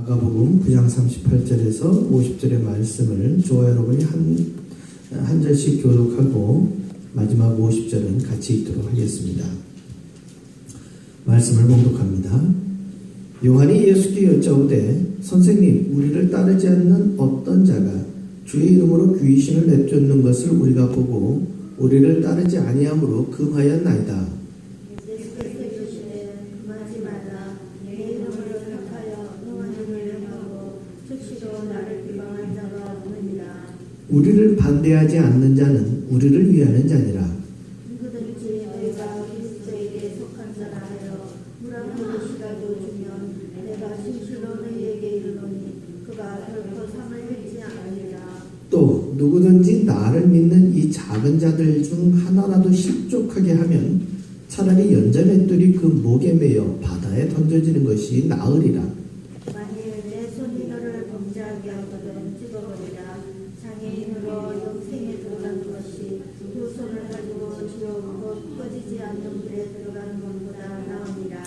마가복음 9장 38절에서 50절의 말씀을 저와 여러분이 한, 한 절씩 교독하고 마지막 50절은 같이 읽도록 하겠습니다. 말씀을 봉독합니다. 요한이 예수께 여짜오되 선생님 우리를 따르지 않는 어떤 자가 주의 이름으로 귀신을 내쫓는 것을 우리가 보고 우리를 따르지 아니함으로 금하였나이다. 예수께서 이르시되 금하지 말라 내 이름을 택하여 응하는 일을 하고 수치로 나를 비방한 자가 없느니라 우리를 반대하지 않는 자는 우리를 위하는 자니라. 또 누구든지 나를 믿는 이 작은 자들 중 하나라도 실족하게 하면 차라리 연자맷돌이 그 목에 매여 바다에 던져지는 것이 나으리라. 만일 내 손이 너를 범죄하게 하거든 찍어버리라 장애인으로 영생에 들어가는 것이 두 손을 가지고 지옥 곧 꺼지지 않는 불에 들어가는 것보다 나으니라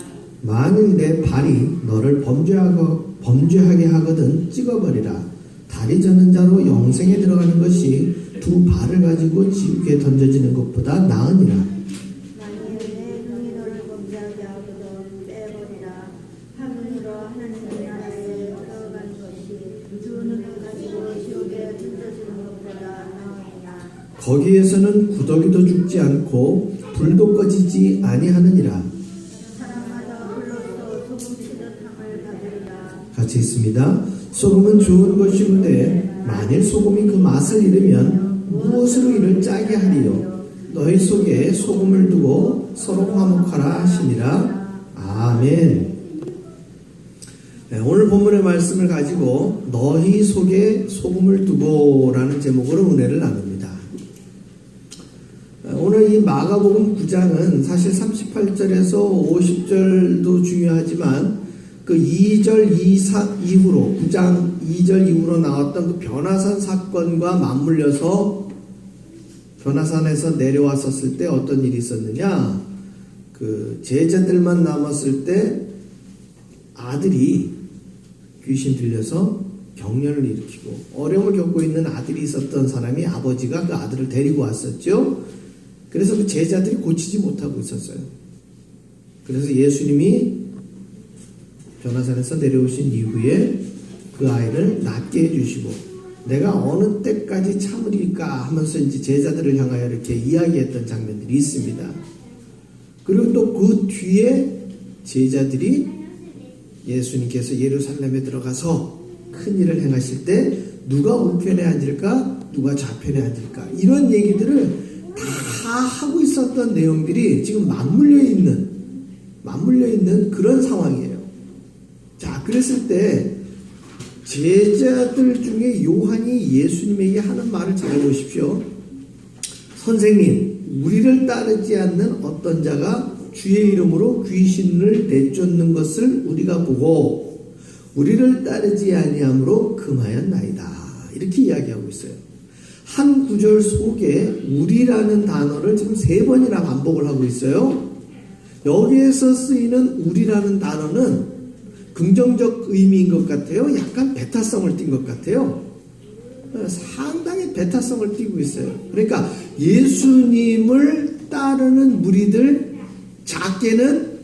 만일 내 발이 너를 범죄하고 범죄하게 하거든 찍어버리라. 다리 저는 자로 영생에 들어가는 것이 두 발을 가지고 지옥에 던져지는 것보다 나으니라 거기에서는 구더기도 죽지 않고 불도 꺼지지 아니하느니라. 사람마다 불로서 소금 치듯 함을 받으리라 같이 있습니다. 소금은 좋은 것이로되 만일 소금이 그 맛을 잃으면 무엇으로 이를 짜게 하리요? 너희 속에 소금을 두고 서로 화목하라 하시니라. 아멘. 네, 오늘 본문의 말씀을 가지고 너희 속에 소금을 두고라는 제목으로 은혜를 나눕니다. 오늘 이 마가복음 9장은 사실 38절에서 50절도 중요하지만 그 2절 이사 이후로 9장 2절 이후로 나왔던 그 변화산 사건과 맞물려서 변화산에서 내려왔었을 때 어떤 일이 있었느냐 그 제자들만 남았을 때 아들이 귀신 들려서 병련을 일으키고 어려움을 겪고 있는 아들이 있었던 사람이 아버지가 그 아들을 데리고 왔었죠. 그래서 그 제자들이 고치지 못하고 있었어요. 그래서 예수님이 변화산에서 내려오신 이후에 그 아이를 낫게 해주시고 내가 어느 때까지 참으리까 하면서 이제 제자들을 향하여 이렇게 이야기했던 장면들이 있습니다. 그리고 또 그 뒤에 제자들이 예수님께서 예루살렘에 들어가서 큰 일을 행하실 때 누가 우편에 앉을까 누가 좌편에 앉을까 이런 얘기들을 다 하고 있었던 내용들이 지금 맞물려 있는 맞물려 있는 그런 상황이에요. 자, 그랬을 때 제자들 중에 요한이 예수님에게 하는 말을 잘 보십시오. 선생님, 우리를 따르지 않는 어떤 자가 주의 이름으로 귀신을 내쫓는 것을 우리가 보고 우리를 따르지 아니함으로 금하였나이다. 이렇게 이야기하고 있어요. 한 구절 속에 우리라는 단어를 지금 세 번이나 반복을 하고 있어요. 여기에서 쓰이는 우리라는 단어는 긍정적 의미인 것 같아요. 약간 배타성을 띈 것 같아요. 상당히 배타성을 띠고 있어요. 그러니까 예수님을 따르는 무리들 작게는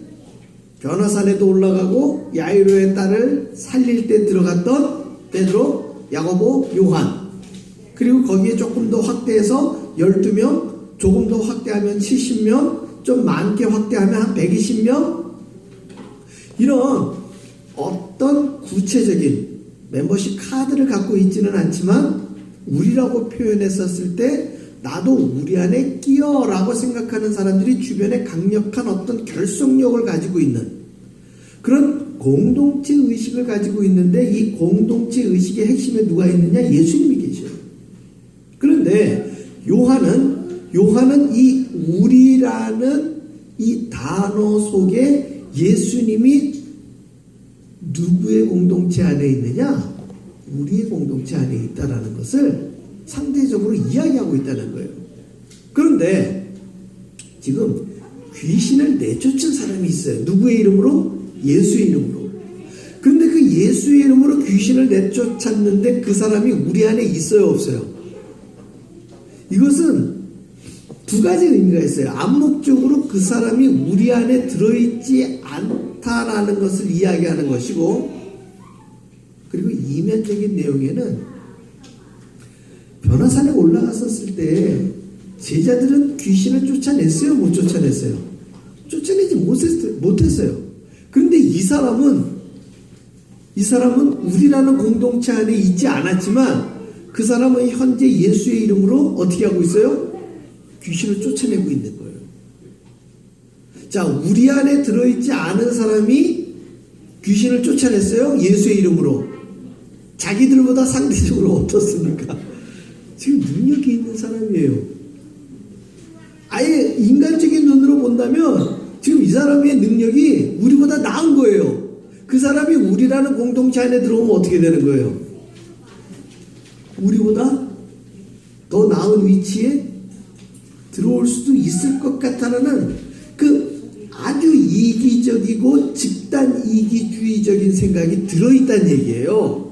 변화산에도 올라가고 야이로의 딸을 살릴 때 들어갔던 베드로, 야고보, 요한 그리고 거기에 조금 더 확대해서 12명 조금 더 확대하면 70명 좀 많게 확대하면 한 120명 이런 어떤 구체적인 멤버십 카드를 갖고 있지는 않지만 우리라고 표현했었을 때 나도 우리 안에 끼어라고 생각하는 사람들이 주변에 강력한 어떤 결속력을 가지고 있는 그런 공동체 의식을 가지고 있는데 이 공동체 의식의 핵심에 누가 있느냐 예수님이 계셔요. 그런데 요한은 요한은 이 우리라는 이 단어 속에 예수님이 누구의 공동체 안에 있느냐? 우리의 공동체 안에 있다라는 것을 상대적으로 이야기하고 있다는 거예요. 그런데 지금 귀신을 내쫓은 사람이 있어요. 누구의 이름으로? 예수의 이름으로. 그런데 그 예수의 이름으로 귀신을 내쫓았는데 그 사람이 우리 안에 있어요, 없어요? 이것은 두 가지 의미가 있어요. 암묵적으로 그 사람이 우리 안에 들어있지 않 다라는 것을 이야기하는 것이고, 그리고 이면적인 내용에는 변화산에 올라갔었을 때 제자들은 귀신을 쫓아냈어요? 못 쫓아냈어요? 쫓아내지 못했어요. 그런데 이 사람은 이 사람은 우리라는 공동체 안에 있지 않았지만 그 사람은 현재 예수의 이름으로 어떻게 하고 있어요? 귀신을 쫓아내고 있는. 자, 우리 안에 들어있지 않은 사람이 귀신을 쫓아냈어요? 예수의 이름으로. 자기들보다 상대적으로 어떻습니까? 지금 능력이 있는 사람이에요. 아예 인간적인 눈으로 본다면 지금 이 사람의 능력이 우리보다 나은 거예요. 그 사람이 우리라는 공동체 안에 들어오면 어떻게 되는 거예요? 우리보다 더 나은 위치에 들어올 수도 있을 것 같다는 그 아주 이기적이고 집단 이기주의적인 생각이 들어있다는 얘기예요.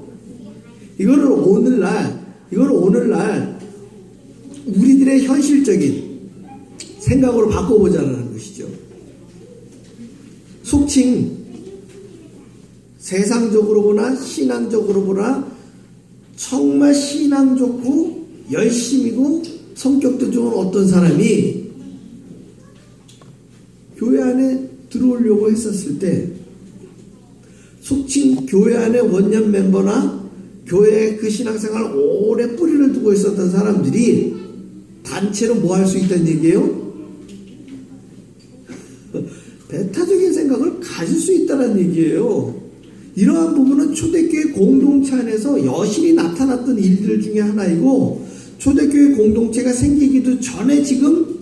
이거를 오늘날, 이걸 오늘날 우리들의 현실적인 생각으로 바꿔보자는 것이죠. 속칭 세상적으로 보나 신앙적으로 보나 정말 신앙 좋고 열심이고 성격도 좋은 어떤 사람이 교회 안에 들어오려고 했었을 때 속칭 교회 안에 원년 멤버나 교회 그 신앙생활 오래 뿌리를 두고 있었던 사람들이 단체로 뭐 할 수 있다는 얘기예요? 배타적인 생각을 가질 수 있다는 얘기예요. 이러한 부분은 초대교회 공동체 안에서 여실히 나타났던 일들 중에 하나이고 초대교회 공동체가 생기기도 전에 지금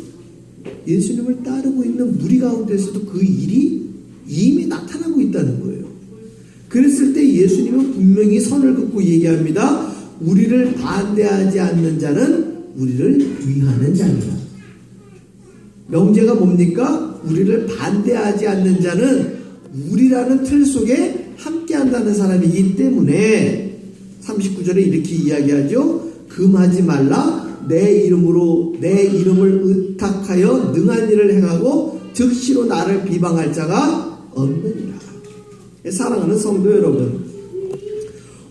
예수님을 따르고 있는 무리 가운데서도 그 일이 이미 나타나고 있다는 거예요. 그랬을 때 예수님은 분명히 선을 긋고 얘기합니다. 우리를 반대하지 않는 자는 우리를 위하는 자입니다. 명제가 뭡니까? 우리를 반대하지 않는 자는 우리라는 틀 속에 함께 한다는 사람이기 때문에 39절에 이렇게 이야기하죠. 금하지 말라. 내 이름으로 내 이름을 의탁하여 능한 일을 행하고 즉시로 나를 비방할 자가 없느니라. 사랑하는 성도 여러분,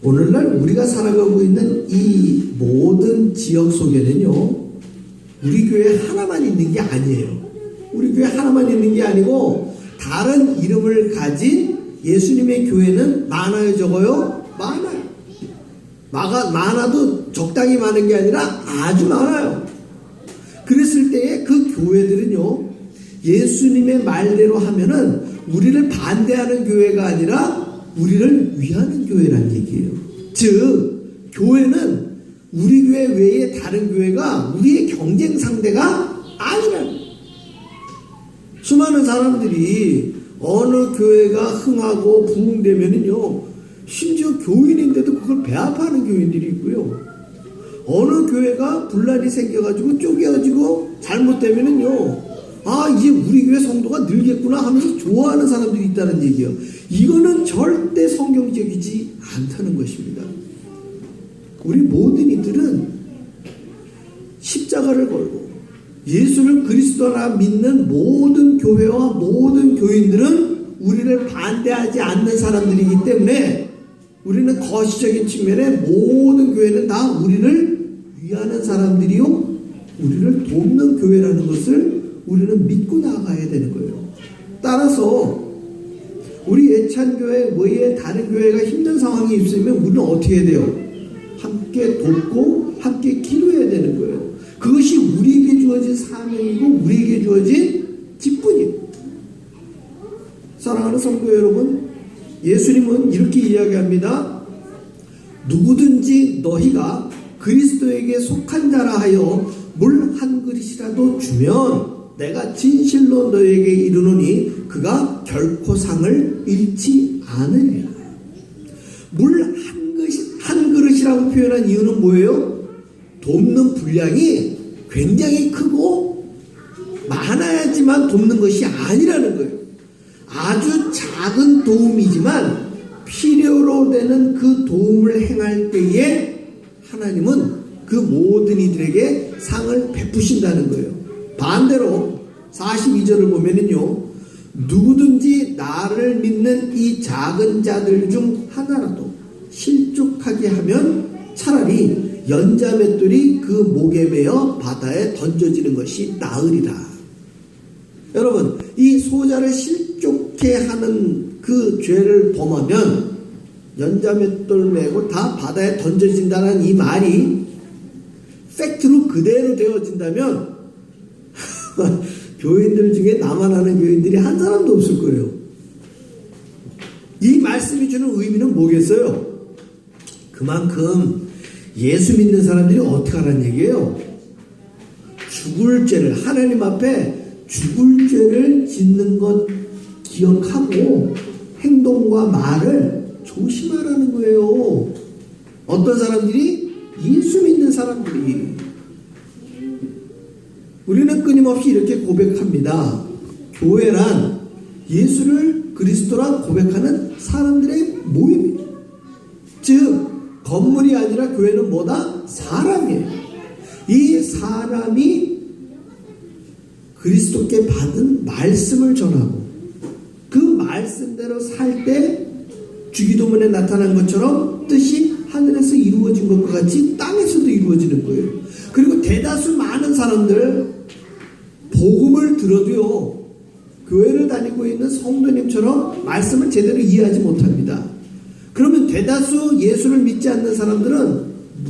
오늘날 우리가 살아가고 있는 이 모든 지역 속에는요, 우리 교회 하나만 있는 게 아니에요. 우리 교회 하나만 있는 게 아니고 다른 이름을 가진 예수님의 교회는 많아요, 적어요? 많아요. 마가, 많아도 적당히 많은 게 아니라 아주 많아요. 그랬을 때에 그 교회들은요, 예수님의 말대로 하면은 우리를 반대하는 교회가 아니라 우리를 위하는 교회란 얘기예요. 즉, 교회는 우리 교회 외에 다른 교회가 우리의 경쟁 상대가 거예요. 수많은 사람들이 어느 교회가 흥하고 부흥되면은요, 심지어 교인인데도 그걸 배합하는 교인들이 있고요. 어느 교회가 분란이 생겨가지고 쪼개어지고 잘못되면은요, 아, 이제 우리 교회 성도가 늘겠구나 하면서 좋아하는 사람들이 있다는 얘기예요. 이거는 절대 성경적이지 않다는 것입니다. 우리 모든 이들은 십자가를 걸고 예수를 그리스도라 믿는 모든 교회와 모든 교인들은 우리를 반대하지 않는 사람들이기 때문에 우리는 거시적인 측면에 모든 교회는 다 우리를 위하는 사람들이요 우리를 돕는 교회라는 것을 우리는 믿고 나가야 되는 거예요. 따라서 우리 예찬교회 외에 다른 교회가 힘든 상황이 있으면 우리는 어떻게 해야 돼요? 함께 돕고 함께 기도해야 되는 거예요. 그것이 우리에게 주어진 사명이고 우리에게 주어진 직분이에요. 사랑하는 성도 여러분, 예수님은 이렇게 이야기합니다. 누구든지 너희가 그리스도에게 속한 자라 하여 물 한 그릇이라도 주면 내가 진실로 너에게 이르노니 그가 결코 상을 잃지 않으리라. 물 한 그릇, 한 그릇이라고 표현한 이유는 뭐예요? 돕는 분량이 굉장히 크고 많아야지만 돕는 것이 아니라는 거예요. 아주 작은 도움이지만 필요로 되는 그 도움을 행할 때에 하나님은 그 모든 이들에게 상을 베푸신다는 거예요. 반대로 42절을 보면은요. 누구든지 나를 믿는 이 작은 자들 중 하나라도 실족하게 하면 차라리 연자 맷돌이 그 목에 매어 바다에 던져지는 것이 나으리라. 여러분, 이 소자를 실 족해 하는 그 죄를 범하면 연자맷돌 메고 다 바다에 던져진다는 이 말이 팩트로 그대로 되어진다면 교인들 중에 나만 아는 교인들이 한 사람도 없을 거예요. 이 말씀이 주는 의미는 뭐겠어요? 그만큼 예수 믿는 사람들이 어떻게 하라는 얘기예요? 죽을 죄를 하나님 앞에 죽을 죄를 짓는 것 기억하고 행동과 말을 조심하라는 거예요. 어떤 사람들이 예수 믿는 사람들이 우리는 끊임없이 이렇게 고백합니다. 교회란 예수를 그리스도란 고백하는 사람들의 모임이에요. 즉 건물이 아니라 교회는 뭐다? 사람이에요. 이 사람이 그리스도께 받은 말씀을 전하고 그 말씀대로 살 때 주기도문에 나타난 것처럼 뜻이 하늘에서 이루어진 것과 같이 땅에서도 이루어지는 거예요. 그리고 대다수 많은 사람들 복음을 들어도요 교회를 다니고 있는 성도님처럼 말씀을 제대로 이해하지 못합니다. 그러면 대다수 예수를 믿지 않는 사람들은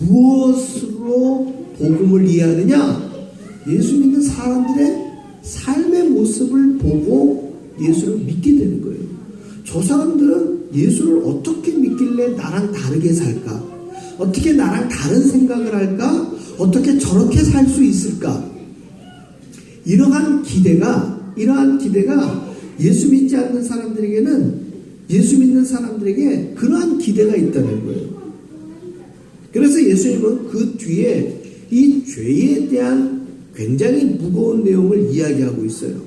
무엇으로 복음을 이해하느냐? 예수 믿는 사람들의 삶의 모습을 보고 예수를 믿게 되는 거예요. 저 사람들은 예수를 어떻게 믿길래 나랑 다르게 살까? 어떻게 나랑 다른 생각을 할까? 어떻게 저렇게 살 수 있을까? 이러한 기대가, 이러한 기대가 예수 믿지 않는 사람들에게는 예수 믿는 사람들에게 그러한 기대가 있다는 거예요. 그래서 예수님은 그 뒤에 이 죄에 대한 굉장히 무거운 내용을 이야기하고 있어요.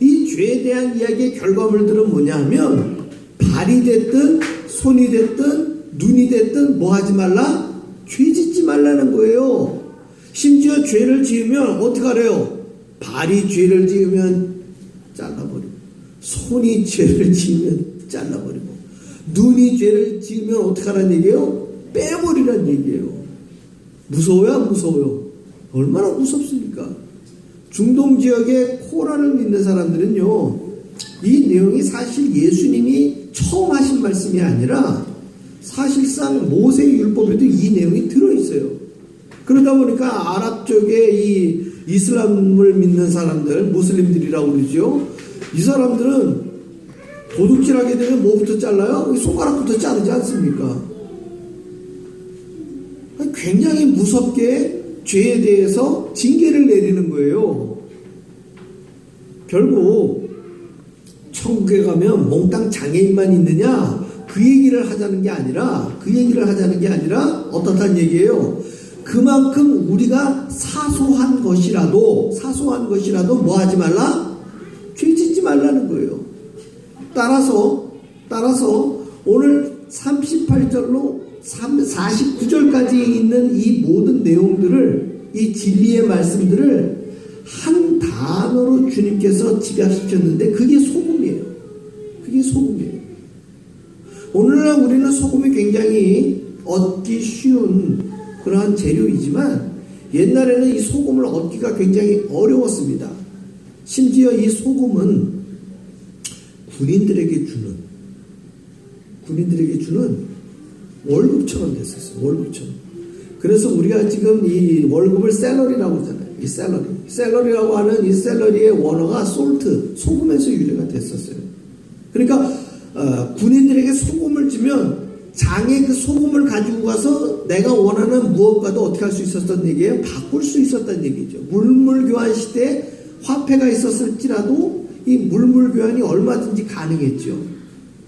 이 죄에 대한 이야기의 결과물들은 뭐냐 하면 발이 됐든 손이 됐든 눈이 됐든 뭐 하지 말라? 죄 짓지 말라는 거예요. 심지어 죄를 지으면 어떻게 하래요? 발이 죄를 지으면 잘라버리고 손이 죄를 지으면 잘라버리고 눈이 죄를 지으면 어떻게 하라는 얘기예요? 빼버리라는 얘기예요. 무서워요? 안 무서워요? 얼마나 무섭습니까? 중동 지역의 코라를 믿는 사람들은요, 이 내용이 사실 예수님이 처음 하신 말씀이 아니라 사실상 모세의 율법에도 이 내용이 들어있어요. 그러다 보니까 아랍 쪽에 이 이슬람을 믿는 사람들, 무슬림들이라고 그러죠. 이 사람들은 도둑질하게 되면 뭐부터 잘라요? 손가락부터 자르지 않습니까? 굉장히 무섭게 죄에 대해서 징계를 내리는 거예요. 결국 천국에 가면 몽땅 장애인만 있느냐 그 얘기를 하자는 게 아니라 그 얘기를 하자는 게 아니라 어떻단 얘기예요. 그만큼 우리가 사소한 것이라도 사소한 것이라도 뭐 하지 말라? 죄 짓지 말라는 거예요. 따라서 따라서 오늘 38절로 49절까지 있는 이 모든 내용들을 이 진리의 말씀들을 한 단어로 주님께서 집약시켰는데 그게 소금이에요. 그게 소금이에요. 오늘날 우리는 소금이 굉장히 얻기 쉬운 그러한 재료이지만 옛날에는 이 소금을 얻기가 굉장히 어려웠습니다. 심지어 이 소금은 군인들에게 주는 군인들에게 주는 월급처럼 됐었어요. 월급처럼. 그래서 우리가 지금 이 월급을 셀러리라고 하잖아요. 이 셀러리. 셀러리라고 하는 이 셀러리의 원어가 솔트, 소금에서 유래가 됐었어요. 그러니까 어, 군인들에게 소금을 주면 장에 그 소금을 가지고 가서 내가 원하는 무엇과도 어떻게 할 수 있었던 얘기예요? 바꿀 수 있었던 얘기죠. 물물 교환 시대에 화폐가 있었을지라도 이 물물 교환이 얼마든지 가능했죠.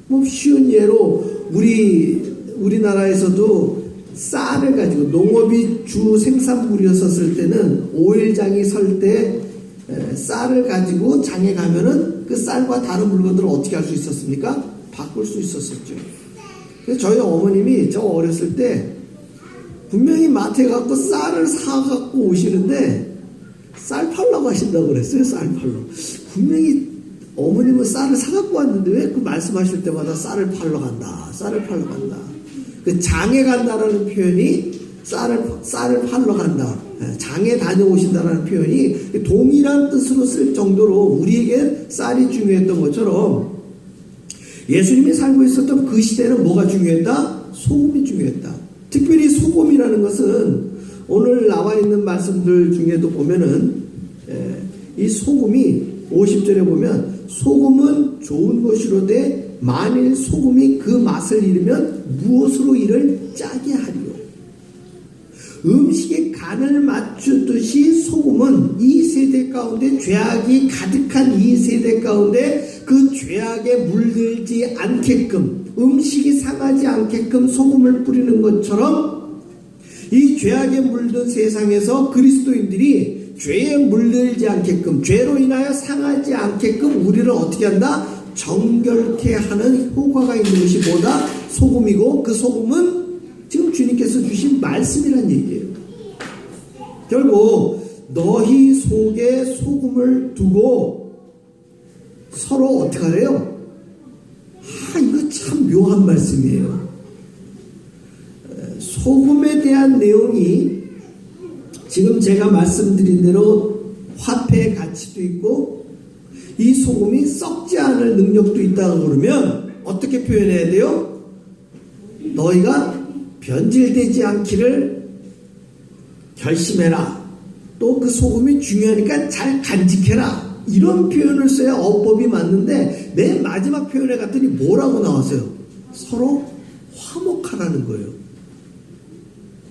뭐 쉬운 예로 우리 우리나라에서도 쌀을 가지고 농업이 주 생산물이었었을 때는 오일장이 설 때 쌀을 가지고 장에 가면은 그 쌀과 다른 물건들을 어떻게 할 수 있었습니까? 바꿀 수 있었었죠. 그래서 저희 어머님이 저 어렸을 때 분명히 마트에 갖고 쌀을 사갖고 오시는데 쌀 팔라고 하신다고 그랬어요. 쌀 팔러. 분명히 어머님은 쌀을 사갖고 왔는데 왜 그 말씀하실 때마다 쌀을 팔러 간다. 쌀을 팔러 간다. 그 장에 간다라는 표현이 쌀을, 쌀을 팔러 간다. 예, 장에 다녀오신다라는 표현이 동일한 뜻으로 쓸 정도로 우리에게 쌀이 중요했던 것처럼 예수님이 살고 있었던 그 시대는 뭐가 중요했다? 소금이 중요했다. 특별히 소금이라는 것은 오늘 나와 있는 말씀들 중에도 보면은 예, 이 소금이 50절에 보면 소금은 좋은 것이로되 만일 소금이 그 맛을 잃으면 무엇으로 이를 짜게 하리요. 음식에 간을 맞추듯이 소금은 이 세대 가운데 죄악이 가득한 이 세대 가운데 그 죄악에 물들지 않게끔 음식이 상하지 않게끔 소금을 뿌리는 것처럼 이 죄악에 물든 세상에서 그리스도인들이 죄에 물들지 않게끔 죄로 인하여 상하지 않게끔 우리를 어떻게 한다? 정결케 하는 효과가 있는 것이 뭐다? 소금이고 그 소금은 지금 주님께서 주신 말씀이란 얘기예요. 결국 너희 속에 소금을 두고 서로 어떻게 하래요? 아 이거 참 묘한 말씀이에요. 에, 소금에 대한 내용이 지금 제가 말씀드린 대로 화폐의 가치도 있고 이 소금이 썩지 않을 능력도 있다고 그러면 어떻게 표현해야 돼요? 너희가 변질되지 않기를 결심해라. 또 그 소금이 중요하니까 잘 간직해라. 이런 표현을 써야 어법이 맞는데 맨 마지막 표현에 갔더니 뭐라고 나왔어요? 서로 화목하라는 거예요.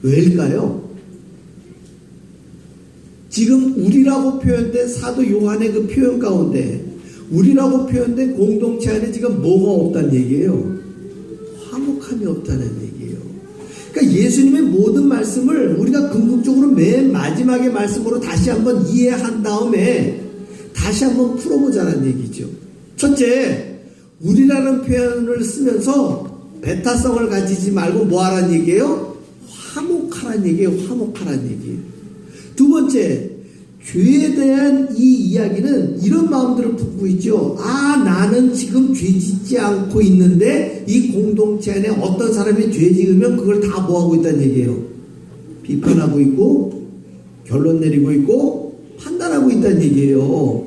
왜일까요? 지금 우리라고 표현된 사도 요한의 그 표현 가운데 우리라고 표현된 공동체 안에 지금 뭐가 없다는 얘기예요? 화목함이 없다는 얘기예요. 그러니까 예수님의 모든 말씀을 우리가 궁극적으로 맨 마지막의 말씀으로 다시 한번 이해한 다음에 다시 한번 풀어보자는 얘기죠. 첫째, 우리라는 표현을 쓰면서 배타성을 가지지 말고 뭐 하라는 얘기예요? 화목하라는 얘기예요. 화목하라는 얘기예요. 두 번째, 죄에 대한 이 이야기는 이런 마음들을 품고 있죠. 아, 나는 지금 죄 짓지 않고 있는데 이 공동체 안에 어떤 사람이 죄 지으면 그걸 다 뭐하고 있다는 얘기예요. 비판하고 있고, 결론 내리고 있고, 판단하고 있다는 얘기예요.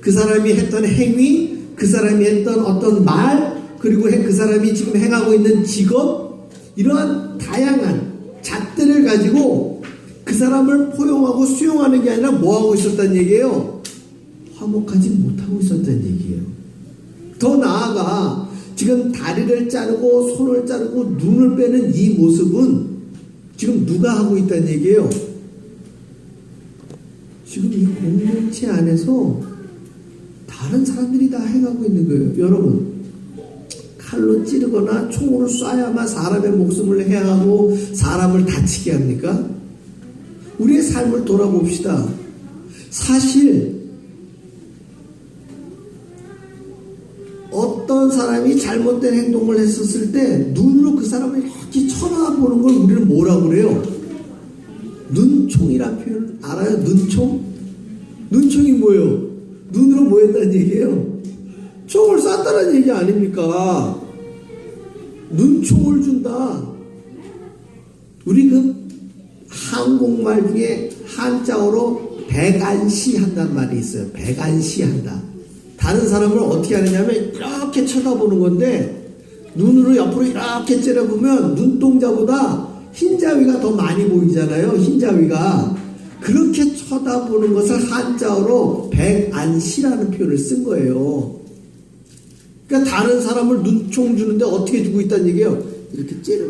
그 사람이 했던 행위, 그 사람이 했던 어떤 말, 그리고 그 사람이 지금 행하고 있는 직업, 이러한 다양한 잣들을 가지고 그 사람을 포용하고 수용하는 게 아니라 뭐 하고 있었단 얘기예요? 화목하지 못하고 있었단 얘기예요. 더 나아가 지금 다리를 자르고 손을 자르고 눈을 빼는 이 모습은 지금 누가 하고 있단 얘기예요? 지금 이 공동체 안에서 다른 사람들이 다 해가고 있는 거예요. 여러분, 칼로 찌르거나 총으로 쏴야만 사람의 목숨을 해하고 사람을 다치게 합니까? 우리의 삶을 돌아봅시다. 사실 어떤 사람이 잘못된 행동을 했었을 때 눈으로 그 사람을 이렇게 쳐다보는 걸 우리는 뭐라고 그래요? 눈총이란 표현 알아요? 눈총? 눈총이 뭐예요? 눈으로 뭐 했다는 얘기예요? 총을 쐈다는 얘기 아닙니까? 눈총을 준다. 우리 그 한국말 중에 한자어로 백안시 한단 말이 있어요. 백안시 한다. 다른 사람을 어떻게 하느냐면 이렇게 쳐다보는 건데 눈으로 옆으로 이렇게 째려보면 눈동자보다 흰자위가 더 많이 보이잖아요. 흰자위가. 그렇게 쳐다보는 것을 한자어로 백안시라는 표현을 쓴 거예요. 그러니까 다른 사람을 눈총 주는데 어떻게 주고 있다는 얘기예요? 이렇게 째려.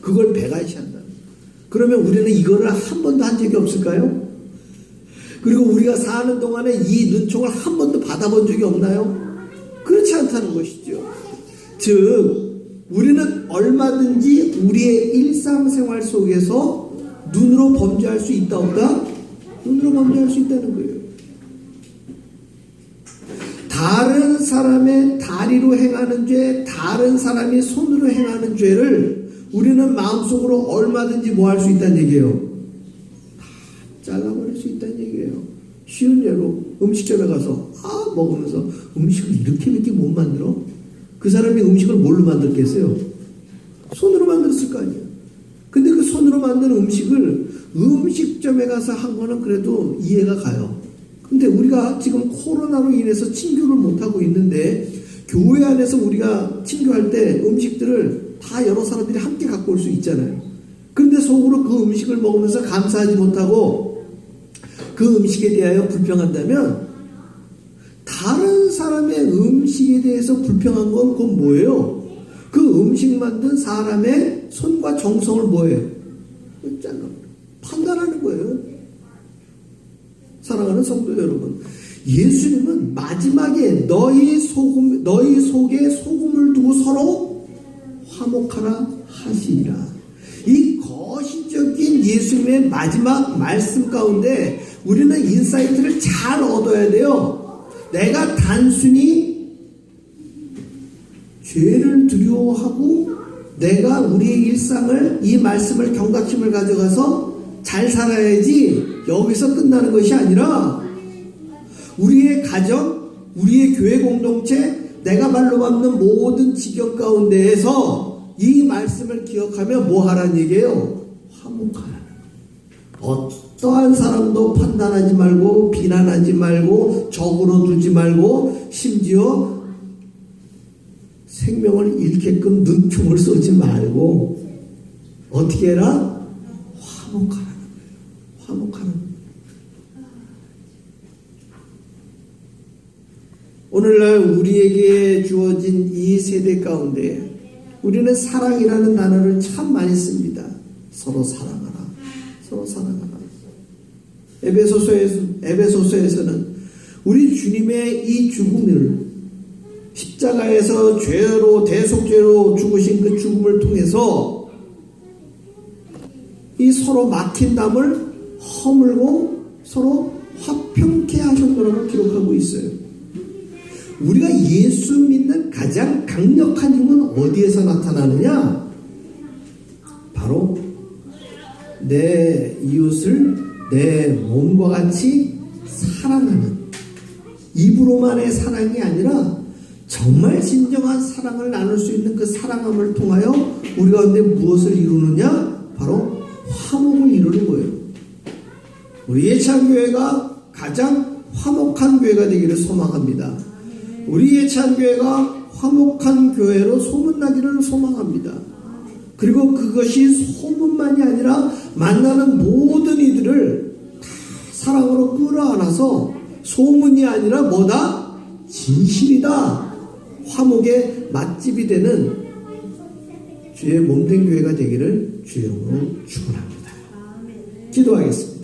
그걸 백안시 한다. 그러면 우리는 이거를 한 번도 한 적이 없을까요? 그리고 우리가 사는 동안에 이 눈총을 한 번도 받아본 적이 없나요? 그렇지 않다는 것이죠. 즉, 우리는 얼마든지 우리의 일상생활 속에서 눈으로 범죄할 수 있다 없다? 눈으로 범죄할 수 있다는 거예요. 다른 사람의 다리로 행하는 죄, 다른 사람이 손으로 행하는 죄를 우리는 마음속으로 얼마든지 뭐 할 수 있다는 얘기예요. 다 잘라버릴 수 있다는 얘기예요. 쉬운 예로 음식점에 가서 아 먹으면서 음식을 이렇게 이렇게 못 만들어? 그 사람이 음식을 뭘로 만들겠어요? 손으로 만들었을 거 아니에요. 근데 그 손으로 만든 음식을 음식점에 가서 한 거는 그래도 이해가 가요. 근데 우리가 지금 코로나로 인해서 친교를 못하고 있는데 교회 안에서 우리가 친교할 때 음식들을 다 여러 사람들이 함께 갖고 올 수 있잖아요. 근데 속으로 그 음식을 먹으면서 감사하지 못하고 그 음식에 대하여 불평한다면 다른 사람의 음식에 대해서 불평한 건 그건 뭐예요? 그 음식 만든 사람의 손과 정성을 뭐예요? 잘라 판단하는 거예요. 사랑하는 성도 여러분, 예수님은 마지막에 너희 소금 너희 속에 소금을 두고 서로 화목하라 하시니라. 이 거시적인 예수님의 마지막 말씀 가운데 우리는 인사이트를 잘 얻어야 돼요. 내가 단순히 죄를 두려워하고 내가 우리의 일상을 이 말씀을 경각심을 가져가서 잘 살아야지 여기서 끝나는 것이 아니라 우리의 가정, 우리의 교회 공동체, 내가 말로 밟는 모든 지경 가운데에서 이 말씀을 기억하며 뭐 하라는 얘기예요? 화목하라는 거. 어떠한 사람도 판단하지 말고 비난하지 말고 적으로 두지 말고 심지어 생명을 잃게끔 눈총을 쏘지 말고 어떻게 해라? 화목하라는 거예요. 화목하라는 거예요. 오늘날 우리에게 주어진 이 세대 가운데 우리는 사랑이라는 단어를 참 많이 씁니다. 서로 사랑하라. 서로 사랑하라. 에베소서에서, 에베소서에서는 우리 주님의 이 죽음을 십자가에서 죄로 대속죄로 죽으신 그 죽음을 통해서 이 서로 막힌 담을 허물고 서로 화평케 하셨다고 기록하고 있어요. 우리가 예수 믿는 가장 강력한 힘은 어디에서 나타나느냐? 바로 내 이웃을 내 몸과 같이 사랑하는 입으로만의 사랑이 아니라 정말 진정한 사랑을 나눌 수 있는 그 사랑함을 통하여 우리 가운데 무엇을 이루느냐? 바로 화목을 이루는 거예요. 우리 예찬교회가 가장 화목한 교회가 되기를 소망합니다. 우리 예찬교회가 화목한 교회로 소문나기를 소망합니다. 그리고 그것이 소문만이 아니라 만나는 모든 이들을 다 사랑으로 끌어안아서 소문이 아니라 뭐다? 진실이다. 화목의 맛집이 되는 주의 몸된 교회가 되기를 주의 이름으로 축원합니다. 기도하겠습니다.